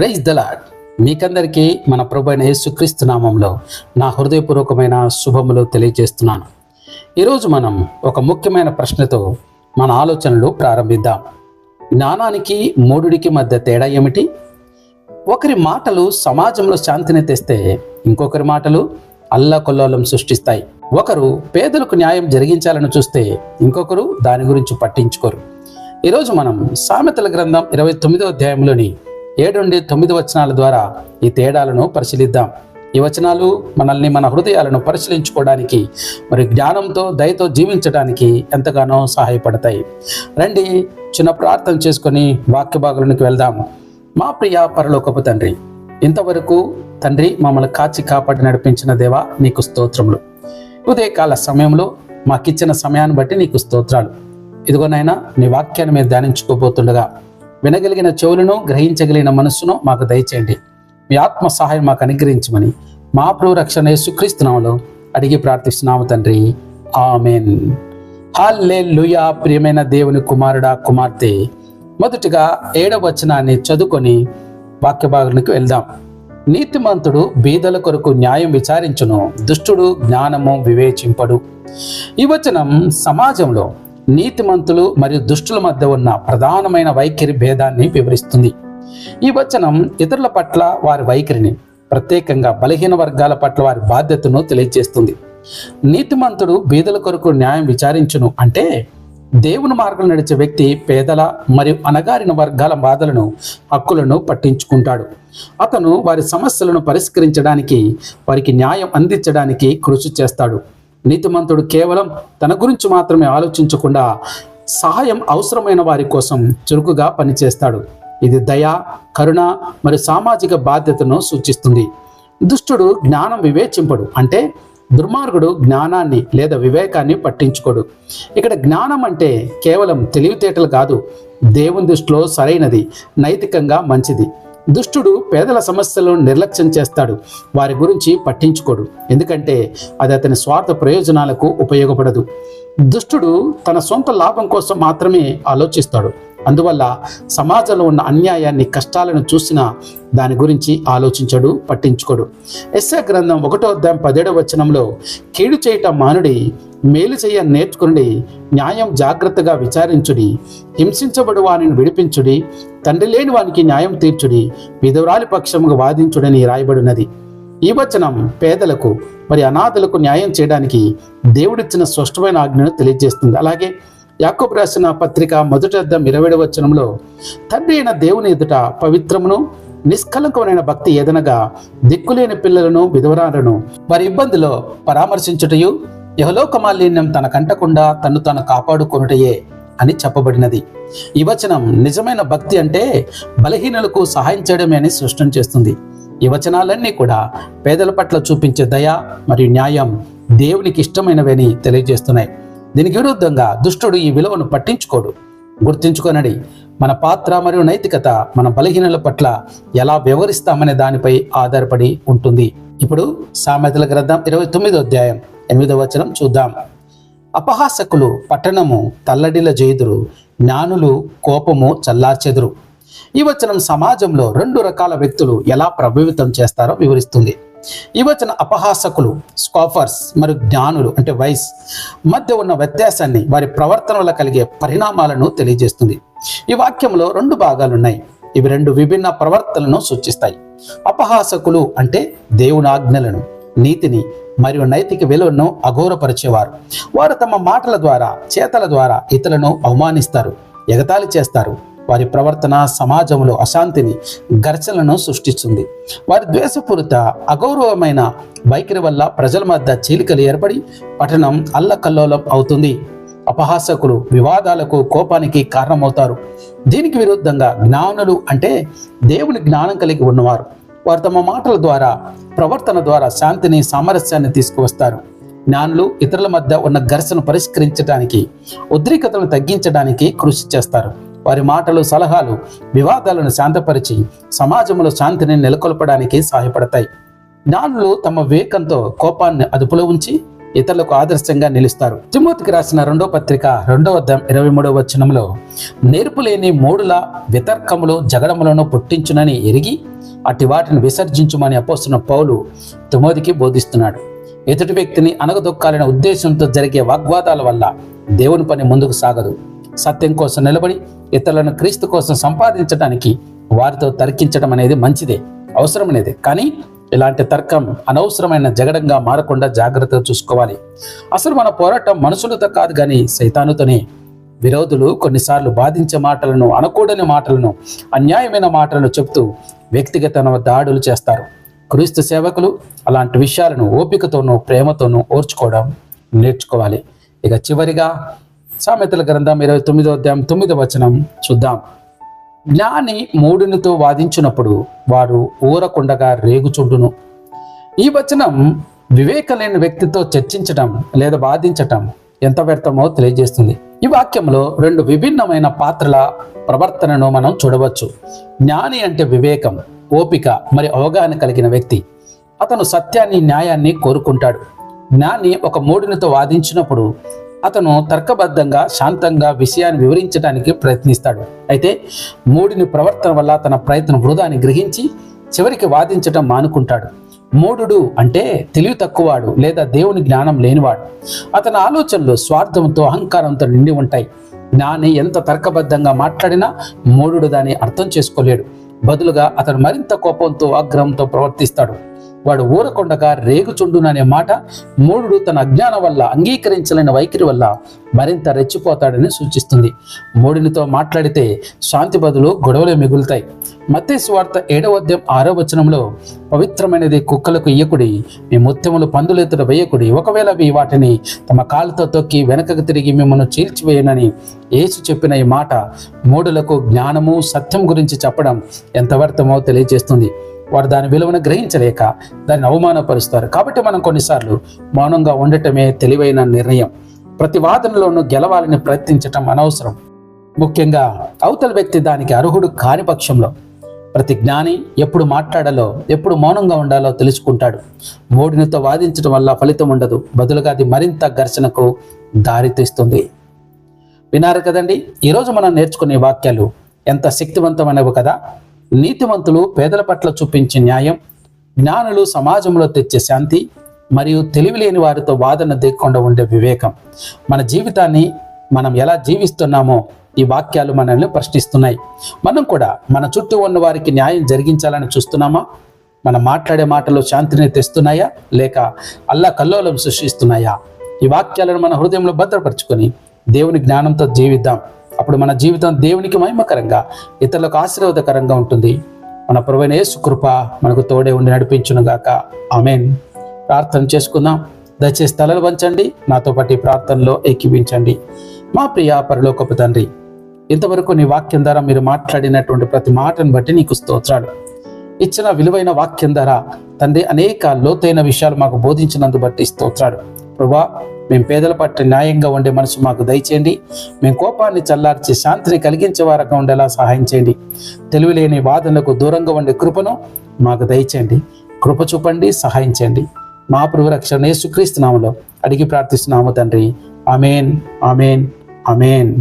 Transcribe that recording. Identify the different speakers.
Speaker 1: Praise the Lord మీకందరికీ మన ప్రభు అయిన యేసుక్రీస్తు నామంలో నా హృదయపూర్వకమైన శుభములు తెలియజేస్తున్నాను. ఈరోజు మనం ఒక ముఖ్యమైన ప్రశ్నతో మన ఆలోచనలు ప్రారంభిద్దాం. జ్ఞానానికి మూడుడికి మధ్య తేడా ఏమిటి? ఒకరి మాటలు సమాజంలో శాంతిని తెస్తే ఇంకొకరి మాటలు అల్లకొల్లోలం సృష్టిస్తాయి. ఒకరు పేదలకు న్యాయం జరిగించాలని చూస్తే ఇంకొకరు దాని గురించి పట్టించుకోరు. ఈరోజు మనం సామెతల గ్రంథం ఇరవై తొమ్మిదో అధ్యాయంలోని ఏడు నుండి తొమ్మిది వచనాల ద్వారా ఈ తేడాలను పరిశీలిద్దాం. ఈ వచనాలు మనల్ని మన హృదయాలను పరిశీలించుకోవడానికి మరి జ్ఞానంతో దయతో జీవించడానికి ఎంతగానో సహాయపడతాయి. రండి చిన్న ప్రార్థన చేసుకొని వాక్య భాగంలోకి వెళ్దాము మా ప్రియ పరలోకపు తండ్రి ఇంతవరకు తండ్రి మమ్మల్ని కాచి కాపాడి నడిపించిన దేవా నీకు స్తోత్రములు. ఉదయకాల సమయంలో మాకిచ్చిన సమయాన్ని బట్టి నీకు స్తోత్రాలు. ఇదిగోనైనా నీ వాక్యాన్ని మేము ధ్యానించుకోబోతుండగా వినగలిగిన చెవులను గ్రహించగలిగిన మనస్సును మాకు దయచేయండి. మీ ఆత్మ సహాయం మాకు అనుగ్రహించమని మా ప్రభు రక్షణ యేసుక్రీస్తునామలో అడిగి ప్రార్థిస్తున్నాము తండ్రి. ఆమెన్. హాల్లే లుయా ప్రియమైన దేవుని కుమారుడా కుమార్తె మొదటిగా ఏడవ వచనాన్ని చదువుకొని వాక్య భాగానికి వెళ్దాం. నీతిమంతుడు బీదల కొరకు న్యాయం విచారించును దుష్టుడు జ్ఞానము వివేచింపడు. ఈ వచనం సమాజంలో నీతిమంతులు మరియు దుష్టుల మధ్య ఉన్న ప్రధానమైన వైఖరి భేదాన్ని వివరిస్తుంది. ఈ వచనం ఇతరుల పట్ల వారి వైఖరిని ప్రత్యేకంగా బలహీన వర్గాల పట్ల వారి బాధ్యతను తెలియజేస్తుంది నీతిమంతుడు బీదల కొరకు న్యాయం విచారించును అంటే దేవుని మార్గం నడిచే వ్యక్తి పేదల మరియు అనగారిన వర్గాల బాధలను హక్కులను పట్టించుకుంటాడు. అతను వారి సమస్యలను పరిష్కరించడానికి వారికి న్యాయం అందించడానికి కృషి చేస్తాడు. నీతిమంతుడు కేవలం తన గురించి మాత్రమే ఆలోచించకుండా సహాయం అవసరమైన వారి కోసం చురుకుగా పనిచేస్తాడు. ఇది దయ కరుణ మరియు సామాజిక బాధ్యతను సూచిస్తుంది. దుష్టుడు జ్ఞానం వివేచింపడు. అంటే దుర్మార్గుడు జ్ఞానాన్ని లేదా వివేకాన్ని పట్టించుకోడు. ఇక్కడ జ్ఞానం అంటే కేవలం తెలివితేటలు కాదు. దేవుని దృష్టిలో సరైనది నైతికంగా మంచిది. దుష్టుడు పేదల సమస్యలను నిర్లక్ష్యం చేస్తాడు. వారి గురించి పట్టించుకోడు. ఎందుకంటే అది అతని స్వార్థ ప్రయోజనాలకు ఉపయోగపడదు. దుష్టుడు తన సొంత లాభం కోసం మాత్రమే ఆలోచిస్తాడు. అందువల్ల సమాజంలో ఉన్న అన్యాయాన్ని కష్టాలను చూసినా దాని గురించి ఆలోచించడు పట్టించుకోడు. ఎస్ఏ గ్రంథం ఒకటో అధ్యాయం పదేడవ వచనంలో కీడు చేయటం మానుడి మేలు చేయ నేర్చుకుని న్యాయం జాగ్రత్తగా విచారించుడి హింసించబడు వానిని విడిపించుడి తండ్రి లేని వానికి న్యాయం తీర్చుడి విధవరాలి పక్షముగా వాదించుడని రాయబడినది. ఈ వచనం పేదలకు మరి అనాథలకు న్యాయం చేయడానికి దేవుడిచ్చిన స్పష్టమైన ఆజ్ఞను తెలియజేస్తుంది. అలాగే యాకోబు రాసిన పత్రిక మొదటి అర్థం ఇరవై వచనంలో తండ్రి అయిన దేవుని ఎదుట పవిత్రమును నిష్కలంకమైన భక్తి ఏదనగా దిక్కులేని పిల్లలను విధవరాలను వారి ఇబ్బందిలో పరామర్శించుటయు యహలోక మాలిన్యం తన కంటకుండా తను తాను కాపాడుకొనుటయే అని చెప్పబడినది. ఈ వచనం నిజమైన భక్తి అంటే బలహీనులకు సహాయం చేయడమే అని స్పష్టం చేస్తుంది. ఈ వచనాలన్నీ కూడా పేదల పట్ల చూపించే దయ మరియు న్యాయం దేవునికి ఇష్టమైనవని తెలియజేస్తున్నాయి. దీనికి విరుద్ధంగా దుష్టుడు ఈ విలువను పట్టించుకోడు. గుర్తించుకొనడి మన పాత్ర మరియు నైతికత మన బలహీనల పట్ల ఎలా వ్యవహరిస్తామనే దానిపై ఆధారపడి ఉంటుంది. ఇప్పుడు సామెతల గ్రంథం ఇరవై తొమ్మిదో అధ్యాయం. ఎనిమిదవ వచనం చూద్దాం. అపహాసకులు పట్టణము తల్లడిల జేదురు జ్ఞానులు కోపము చల్లార్చెదురు. ఈ వచనం సమాజంలో రెండు రకాల వ్యక్తులు ఎలా ప్రభావితం చేస్తారో వివరిస్తుంది. ఈ వచన అపహాసకులు స్కాఫర్స్ మరియు జ్ఞానులు అంటే వైస్ మధ్య ఉన్న వ్యత్యాసాన్ని వారి ప్రవర్తన వల్ల కలిగే పరిణామాలను తెలియజేస్తుంది. ఈ వాక్యంలో రెండు భాగాలు ఉన్నాయి ఇవి రెండు విభిన్న ప్రవర్తనలను సూచిస్తాయి. అపహాసకులు అంటే దేవుని ఆజ్ఞలను నీతిని మరియు నైతిక విలువను అఘోరపరిచేవారు. వారు తమ మాటల ద్వారా చేతల ద్వారా ఇతరులను అవమానిస్తారు ఎగతాళి చేస్తారు. వారి ప్రవర్తన సమాజంలో అశాంతిని ఘర్షణలను సృష్టిస్తుంది. వారి ద్వేషపూరిత అగౌరవమైన వైఖరి వల్ల ప్రజల మధ్య చీలికలు ఏర్పడి పట్టణం అల్లకల్లోలం అవుతుంది. అపహాసకులు వివాదాలకు కోపానికి కారణమవుతారు. దీనికి విరుద్ధంగా జ్ఞానులు అంటే దేవుని జ్ఞానం కలిగి ఉన్నవారు. వారు తమ మాటల ద్వారా ప్రవర్తన ద్వారా శాంతిని సామరస్యాన్ని తీసుకువస్తారు. జ్ఞానులు ఇతరుల మధ్య ఉన్న ఘర్షణ పరిష్కరించడానికి ఉద్రిక్తతను తగ్గించడానికి కృషి చేస్తారు. వారి మాటలు సలహాలు వివాదాలను శాంతపరిచి సమాజంలో శాంతిని నెలకొల్పడానికి సహాయపడతాయి. జ్ఞానులు తమ వివేకంతో కోపాన్ని అదుపులో ఉంచి ఇతరులకు ఆదర్శంగా నిలుస్తారు. తిమోతికి రాసిన రెండో పత్రిక రెండో అర్థం ఇరవై మూడవ వచనంలో నేర్పు లేని మూడుల వితర్కములు జగడములను పుట్టించునని ఎరిగి అట్టి వాటిని విసర్జించుమని అపోస్తున్న పౌలు తిమోతికి బోధిస్తున్నాడు. ఎదుటి వ్యక్తిని అనగదొక్కాలనే ఉద్దేశంతో జరిగే వాగ్వాదాల వల్ల దేవుని పని ముందుకు సాగదు. సత్యం కోసం నిలబడి ఇతరులను క్రీస్తు కోసం సంపాదించడానికి వారితో తర్కించడం అనేది మంచిదే అవసరమైనదే. కానీ ఇలాంటి తర్కం అనవసరమైన జగడంగా మారకుండా జాగ్రత్తగా చూసుకోవాలి. అసలు మన పోరాటం మనుషులతో కాదు కానీ సైతానుతోనే. విరోధులు కొన్నిసార్లు బాధించే మాటలను అనకూడని మాటలను అన్యాయమైన మాటలను చెబుతూ వ్యక్తిగత దాడులు చేస్తారు. క్రీస్తు సేవకులు అలాంటి విషయాలను ఓపికతోనూ ప్రేమతోనూ ఓర్చుకోవడం నేర్చుకోవాలి. ఇక చివరిగా సామెతల గ్రంథం ఇరవై తొమ్మిదో అధ్యాయం తొమ్మిదో వచనం చూద్దాం. జ్ఞాని మూడునితో వాదించినప్పుడు వారు ఊరకుండగా రేగుచుండును. ఈ వచనం వివేకలేని వ్యక్తితో చర్చించటం లేదా వాదించటం ఎంత వ్యర్థమో తెలియజేస్తుంది. ఈ వాక్యంలో రెండు విభిన్నమైన పాత్రల ప్రవర్తనను మనం చూడవచ్చు. జ్ఞాని అంటే వివేకం ఓపిక మరి అవగాహన కలిగిన వ్యక్తి. అతను సత్యాన్ని న్యాయాన్ని కోరుకుంటాడు. జ్ఞాని ఒక మూడునితో వాదించినప్పుడు అతను తర్కబద్ధంగా శాంతంగా విషయాన్ని వివరించడానికి ప్రయత్నిస్తాడు. అయితే మూడిని ప్రవర్తన వల్ల తన ప్రయత్నం వృధాని గ్రహించి చివరికి వాదించటం మానుకుంటాడు. మూఢుడు అంటే తెలివి తక్కువవాడు లేదా దేవుని జ్ఞానం లేనివాడు. అతని ఆలోచనలు స్వార్థంతో అహంకారంతో నిండి ఉంటాయి. జ్ఞాని ఎంత తర్కబద్ధంగా మాట్లాడినా మూఢుడు దాన్ని అర్థం చేసుకోలేడు. బదులుగా అతను మరింత కోపంతో ఆగ్రహంతో ప్రవర్తిస్తాడు. వాడు ఊరకొండగా రేగుచుండుననే మాట మూఢుడు తన అజ్ఞానం వల్ల అంగీకరించలేని వైఖరి వల్ల మరింత రెచ్చిపోతాడని సూచిస్తుంది. మూడినితో మాట్లాడితే శాంతి బదులు గొడవలు మిగులుతాయి. మత్తేసు వార్త ఏడవ అధ్యాయం ఆరో వచనంలో పవిత్రమైనది కుక్కలకు ఇయ్యకుడి మీ ముత్యములు పందులెత్తుడు వేయకుడి. ఒకవేళ అవి వాటిని తమ కాళ్ళతో తొక్కి వెనకకు తిరిగి మిమ్మల్ని చీల్చివేయనని యేసు చెప్పిన ఈ మాట మూడులకు జ్ఞానము సత్యం గురించి చెప్పడం ఎంత వ్యర్థమో తెలియజేస్తుంది. వారు దాని విలువను గ్రహించలేక దాన్ని అవమానపరుస్తారు. కాబట్టి మనం కొన్నిసార్లు మౌనంగా ఉండటమే తెలివైన నిర్ణయం. ప్రతి వాదనలోనూ గెలవాలని ప్రయత్నించటం అనవసరం. ముఖ్యంగా అవతల వ్యక్తి దానికి అర్హుడు కాని పక్షంలో ప్రతి జ్ఞాని ఎప్పుడు మాట్లాడాలో ఎప్పుడు మౌనంగా ఉండాలో తెలుసుకుంటాడు. మోడినితో వాదించడం వల్ల ఫలితం ఉండదు. బదులుగా అది మరింత ఘర్షణకు దారితీస్తుంది. వినారు కదండి? ఈరోజు మనం నేర్చుకునే వాక్యాలు ఎంత శక్తివంతమైనవి కదా? నీతివంతులు పేదల పట్ల చూపించే న్యాయం జ్ఞానులు సమాజంలో తెచ్చే శాంతి మరియు తెలివిలేని వారితో వాదన దిగకుండా ఉండే వివేకం. మన జీవితాన్ని మనం ఎలా జీవిస్తున్నామో ఈ వాక్యాలు మనల్ని ప్రశ్నిస్తున్నాయి. మనం కూడా మన చుట్టూ ఉన్న వారికి న్యాయం జరిగించాలని చూస్తున్నామా? మనం మాట్లాడే మాటలు శాంతిని తెస్తున్నాయా? లేక అల్లా కల్లోలం సృష్టిస్తున్నాయా? ఈ వాక్యాలను మన హృదయంలో భద్రపరుచుకొని దేవుని జ్ఞానంతో జీవిద్దాం. అప్పుడు మన జీవితం దేవునికి మహిమకరంగా ఇతరులకు ఆశీర్వాదకరంగా ఉంటుంది. మన ప్రభువైన కృప మనకు తోడే ఉండి నడిపించునుగాక ఆమెన్. ప్రార్థన చేసుకుందాం. దయచేసి తలలు వంచండి. నాతో పాటు ఈ ప్రార్థనలో ఏకీవించండి మా ప్రియ పరలోకపు తండ్రి ఇంతవరకు నీ వాక్యం ద్వారా మీరు మాట్లాడినటువంటి ప్రతి మాటను బట్టి నీకు స్తోత్రాలు. ఇచ్చిన విలువైన వాక్యం ద్వారా తండ్రి అనేక లోతైన విషయాలు మాకు బోధించినందు బట్టి స్తోత్రాలు. ప్రభా మేము పేదల పట్ల న్యాయంగా ఉండే మనసు మాకు దయచేయండి. మేము కోపాన్ని చల్లార్చి శాంతిని కలిగించే వారంగా ఉండేలా సహాయం చేయండి. తెలివిలేని వాదనలకు దూరంగా ఉండే కృపను మాకు దయచేయండి. కృప చూపండి సహాయం చేయండి. మా ప్రభురక్షణ యేసుక్రీస్తు నామలో అడిగి ప్రార్థిస్తున్నాము తండ్రి. అమేన్ అమేన్ అమేన్